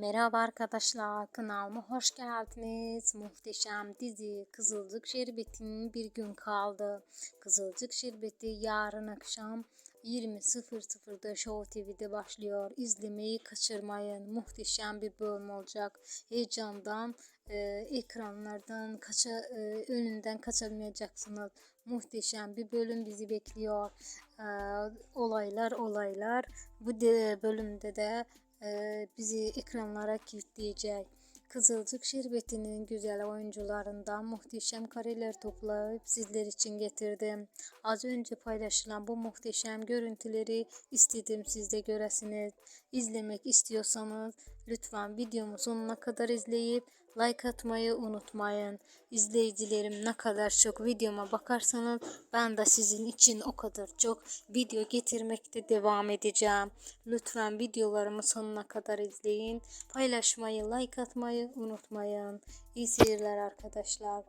Merhaba arkadaşlar, kanalıma hoş geldiniz. Muhteşem dizi Kızılcık Şerbeti'nin bir gün kaldı. Kızılcık Şerbeti yarın akşam 20.00'da Show TV'de başlıyor. İzlemeyi kaçırmayın. Muhteşem bir bölüm olacak. Heyecandan e, ekranlardan kaça, e, önünden kaçamayacaksınız. Muhteşem bir bölüm bizi bekliyor. E, olaylar olaylar. Bu de, bölümde de bizi ekranlara kilitleyecek. Kızılcık Şerbeti'nin güzel oyuncularından muhteşem kareler toplayıp sizler için getirdim. Az önce paylaşılan bu muhteşem görüntüleri istedim siz de göresiniz. İzlemek istiyorsanız lütfen videomu sonuna kadar izleyip like atmayı unutmayın. İzleyicilerim ne kadar çok videoma bakarsanız ben de sizin için o kadar çok video getirmekte devam edeceğim. Lütfen videolarımı sonuna kadar izleyin. Paylaşmayı, like atmayı unutmayın. İyi seyirler arkadaşlar.